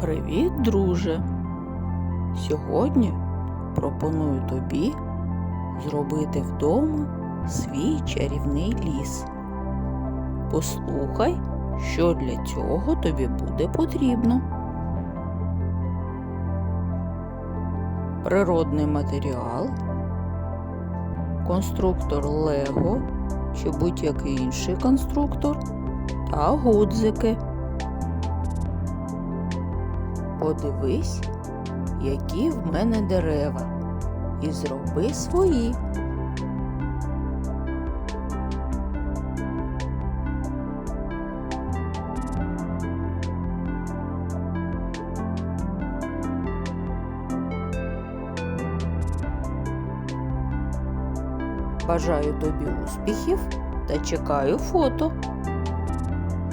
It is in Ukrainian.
Привіт, друже! Сьогодні пропоную тобі зробити вдома свій чарівний ліс. Послухай, що для цього тобі буде потрібно. Природний матеріал, конструктор Лего чи будь-який інший конструктор та гудзики. Подивись, які в мене дерева, і зроби свої. Бажаю тобі успіхів та чекаю фото.